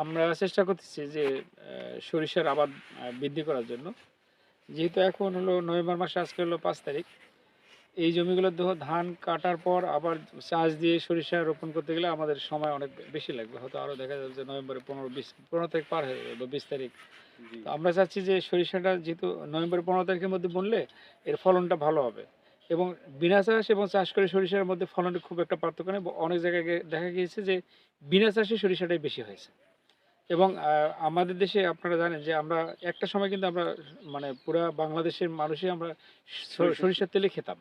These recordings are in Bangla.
আমরা চেষ্টা করতেছি যে সরিষার আবাদ বৃদ্ধি করার জন্য। যেহেতু এখন হলো নভেম্বর মাসে আজকে হলো পাঁচ তারিখ এই জমিগুলো দেখো ধান কাটার পর আবার চাষ দিয়ে সরিষা রোপণ করতে গেলে আমাদের সময় অনেক বেশি লাগবে। হয়তো আরও দেখা যাবে যে নভেম্বরে পনেরো বিশ পনেরো তারিখ পার হয়ে যাবে বা বিশ তারিখ। তো আমরা চাচ্ছি যে সরিষাটা যেহেতু নভেম্বর পনেরো তারিখের মধ্যে বুনলে এর ফলনটা ভালো হবে। এবং বিনা চাষ এবং চাষ করে সরিষার মধ্যে ফলনের খুব একটা পার্থক্য নেই। অনেক জায়গায় দেখা গিয়েছে যে বিনা চাষে সরিষাটাই বেশি হয়েছে। এবং আমাদের দেশে আপনারা জানেন যে আমরা একটা সময় কিন্তু আমরা মানে পুরা বাংলাদেশের মানুষই আমরা সরিষার তেলে। খেতাম।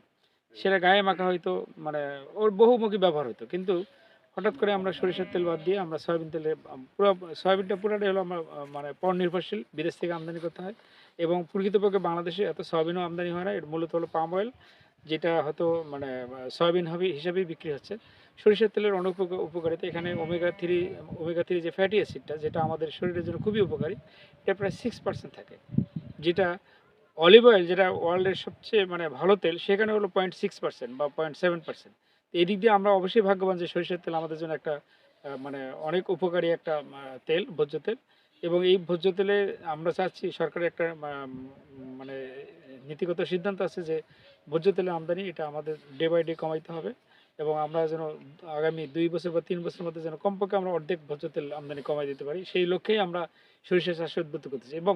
সেটা গায়ে মাখা হয়তো মানে ওর বহুমুখী ব্যবহার হতো কিন্তু হঠাৎ করে আমরা সরিষার তেল বাদ দিয়ে আমরা সয়াবিন তেলে পুরো সয়াবিনটা পুরাটাই হলো আমরা মানে পর নির্ভরশীল বিদেশ থেকে আমদানি করতে হয়। এবং প্রকৃতপক্ষে বাংলাদেশে এত সয়াবিনও আমদানি হয় না এর মূলত হলো পাম অয়েল। যেটা হয়তো মানে সয়াবিন হবে হিসাবেই বিক্রি হচ্ছে। সরিষার তেলের অনেক উপকা- উপকারিতা। এখানে ওমেগা থ্রি ওমেগা থ্রি যে ফ্যাটি অ্যাসিডটা যেটা আমাদের শরীরের জন্য খুবই উপকারী, এটা প্রায় সিক্স পার্সেন্ট থাকে। যেটা অলিভ অয়েল যেটা ওয়ার্ল্ডের সবচেয়ে মানে ভালো তেল, সেখানে হলো পয়েন্ট সিক্স পার্সেন্ট বা পয়েন্ট সেভেন পার্সেন্ট এই দিক দিয়ে আমরা অবশ্যই ভাগ্যবান যে সরিষার তেল আমাদের জন্য একটা মানে অনেক উপকারী একটা তেল, ভোজ্য তেল। এবং এই ভোজ্য তেলে আমরা চাচ্ছি সরকারের একটা মানে নীতিগত সিদ্ধান্ত আছে যে ভোজ্য তেলের আমদানি এটা আমাদের ডে বাই ডে কমাইতে হবে এবং আমরা যেন আগামী দুই বছর বা তিন বছরের মধ্যে যেন কমপক্ষে আমরা অর্ধেক ভোজ্য তেল আমদানি কমাই দিতে পারি, সেই লক্ষ্যেই আমরা সরিষা চাষে উদ্বুদ্ধ করতেছি এবং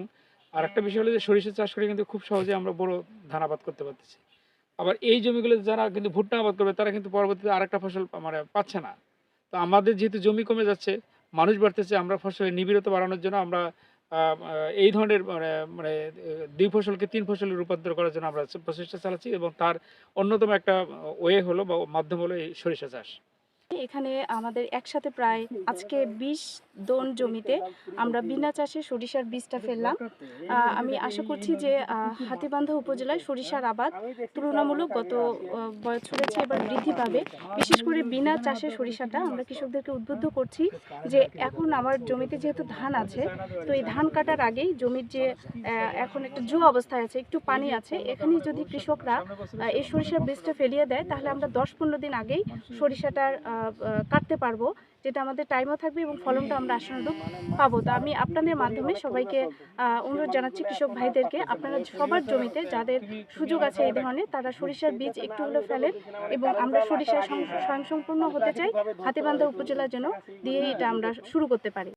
আর একটা বিষয় হলো যে সরিষা চাষ করে কিন্তু খুব সহজে আমরা বড় ধান আবাদ করতে পারতেছি। আবার এই জমিগুলো যারা কিন্তু ভুট্টা আবাদ করবে, তারা কিন্তু পরবর্তীতে আরেকটা ফসল মানে পাচ্ছে না। তো আমাদের যেহেতু জমি কমে যাচ্ছে, মানুষ বাড়তেছে, আমরা ফসলের নিবিড়তা বাড়ানোর জন্য আমরা এই ধরনের মানে মানে দুই ফসলকে তিন ফসলে রূপান্তর করার জন্য আমরা প্রচেষ্টা চালাচ্ছি এবং তার অন্যতম একটা ওয়ে হলো বা মাধ্যম হলো এই সরিষা চাষ। এখানে আমাদের একসাথে প্রায় আজকে বিশ দোন জমিতে আমরা বিনা চাষে সরিষার বীজটা ফেললাম। আমি আশা করছি যে হাতিবান্ধা উপজেলায় সরিষার আবাদ তুলনামূলক গত বছরের চেয়ে এবার বৃদ্ধি পাবে। বিশেষ করে বিনা চাষে সরিষাটা আমরা কৃষকদেরকে উদ্বুদ্ধ করছি যে, এখন আমার জমিতে যেহেতু ধান আছে, তো এই ধান কাটার আগেই জমির যে এখন একটা জো অবস্থায় আছে, একটু পানি আছে এখানে যদি কৃষকরা এই সরিষার বীজটা ফেলিয়ে দেয়, তাহলে আমরা দশ পনেরো দিন আগেই সরিষাটার কাটতে পারব। যেটা আমাদের টাইমও থাকবে এবং ফলনটা আমরা আশানুরূপ পাবো। তো আমি আপনাদের মাধ্যমে সবাইকে অনুরোধ জানাচ্ছি কৃষক ভাইদেরকে, আপনারা সবার জমিতে যাদের সুযোগ আছে এই ধরনের, তারা সরিষার বীজ একটু হলে ফেলেন এবং আমরা সরিষা স্বয়ংসম্পূর্ণ হতে চাই, হাতিবান্ধা উপজেলার জন্য দিয়ে এটা আমরা শুরু করতে পারি।